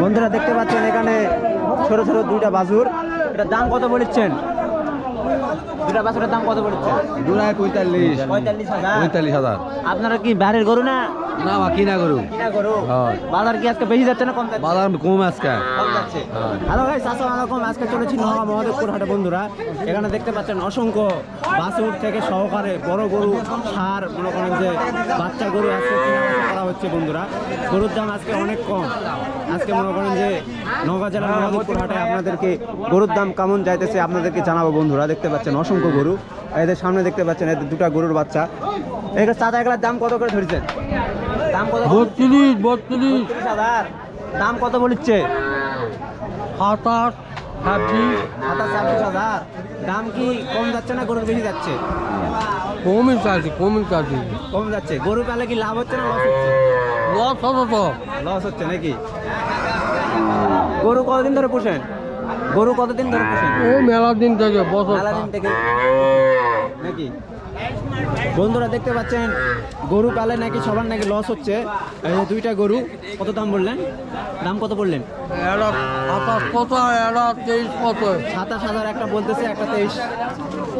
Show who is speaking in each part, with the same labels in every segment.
Speaker 1: বন্ধুরা দেখতে পাচ্ছেন এখানে ছোট ছোট দুইটা বাজুর এটা দাম কত বলেছেন? দুটা বাছুরের দাম কত বলেছেন
Speaker 2: দুরায় পঁয়তাল্লিশ।
Speaker 1: পঁয়তাল্লিশ হাজার।
Speaker 2: পঁয়তাল্লিশ হাজার।
Speaker 1: আপনারা কি বাড়ির গরু না?
Speaker 2: না বা কিনা করু
Speaker 1: কিনা গরু। বাজার কি আজকে বেশি যাচ্ছে না কম যাচ্ছে?
Speaker 2: বাজার কম আজকে।
Speaker 1: কম যাচ্ছে। হ্যালো ভাই সাসা আলাইকুম আজকে চলেছি নওয়া মহাদেবপুর হাটে বন্ধুরা। এখানে দেখতে পাচ্ছেন অসংখ্য বাছুর থেকে সহকারে বড় গরু সার মনে করেন যে বাচ্চা গরু আজকে করা হচ্ছে বন্ধুরা। গরুর দাম আজকে অনেক কম। আজকে মনে করেন যে নওগাঁ জেলার মহাদেবপুর হাটে আপনাদেরকে গরুর দাম কেমন যাইতেছে আপনাদেরকে জানাব বন্ধুরা। দেখতে পাচ্ছেন অসংখ্য গরু। এদের সামনে দেখতে পাচ্ছেন এদের দুটা গরুর বাচ্চা। এগুলো চাঁদা এগুলোর দাম কত করে ধরেছেন? দাম কত
Speaker 2: বত্রিশ বত্রিশ।
Speaker 1: হাজার। দাম কত বলিচ্ছে?
Speaker 2: সাতাশ ছাব্বিশ
Speaker 1: সাতাশ ছাব্বিশ হাজার। দাম কি কম যাচ্ছে না গরুর বেশি যাচ্ছে?
Speaker 2: কমই চাচ্ছি কমই চাচ্ছি
Speaker 1: কম যাচ্ছে। গরু পালে কি লাভ হচ্ছে না লস হচ্ছে?
Speaker 2: লস হতো তো।
Speaker 1: লস হচ্ছে নাকি? গরু কতদিন ধরে পোষেন? গরু কতদিন ধরে পোষেন
Speaker 2: ও মেলা দিন থেকে বছর
Speaker 1: মেলা দিন থেকে? নাকি? বন্ধুরা দেখতে পাচ্ছেন গরু পালে নাকি সবার নাকি লস হচ্ছে। দুইটা গরু কত দাম বললেন? দাম কত বললেন?
Speaker 2: সাতাশ
Speaker 1: হাজার একটা বলতেছে একটা তেইশ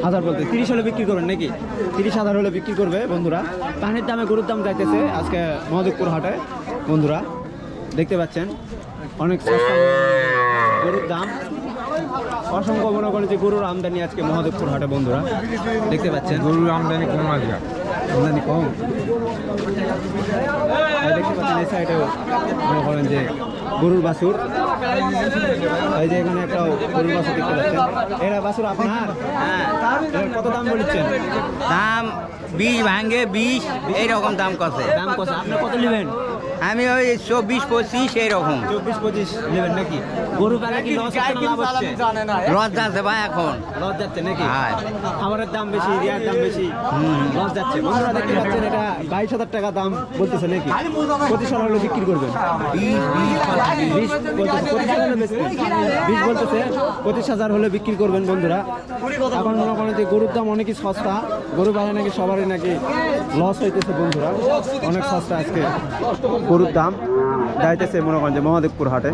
Speaker 1: হাজার বলতে। তিরিশ হলে বিক্রি করবেন নাকি? তিরিশ হাজার হলে বিক্রি করবে বন্ধুরা। পানির দামে গরুর দাম যাইতেছে আজকে মহাদেবপুর হাটে বন্ধুরা। দেখতে পাচ্ছেন অনেক সস্তা গরুর দাম। অসংখ্য মনে করে যে গরুর আমদানি আজকে মহাদেবপুর হাটে বন্ধুরা। দেখতে পাচ্ছেন।
Speaker 2: গরুর আমদানি কম আছে
Speaker 1: আমদানি কম? দেখতে পাচ্ছেন এই সাইডেও মনে করেন যে গরুর বাছুর। এই যে এখানে একটা গরুর বাছুর দেখতে পাচ্ছেন। এরা বাছুর আপনার? কত দাম বলেছেন?
Speaker 3: দাম বিশ ভাঙ্গে বিশ এইরকম দাম কছে
Speaker 1: দাম কত আপনি কত নেবেন?
Speaker 3: আমি ওই চব্বিশ পঁচিশ এইরকম
Speaker 1: চব্বিশ পঁচিশ নেবেন নাকি? গরু পালে কি লস হচ্ছে? না।
Speaker 3: লস যাচ্ছে ভাই এখন।
Speaker 1: লস যাচ্ছে নাকি?
Speaker 3: হ্যাঁ।
Speaker 1: খাবারের দাম বেশি রিয়ার দাম বেশি। লস যাচ্ছে। বন্ধুরা দেখতে পাচ্ছেন এটা বাইশ হাজার টাকা দাম বলতেছে নাকি? পঁচিশ হাজার হলে বিক্রি করবেন। বিশ বলতেছে পঁচিশ হাজার হলে বিক্রি করবেন বন্ধুরা। এখন মনে করেন যে গরুর দাম অনেকই সস্তা। গরু পালে নাকি সবারই নাকি লস হইতেছে বন্ধুরা। অনেক সস্তা আজকে। গরুর দাম যাইতেছে মনে করেন যে মহাদেবপুর হাটে।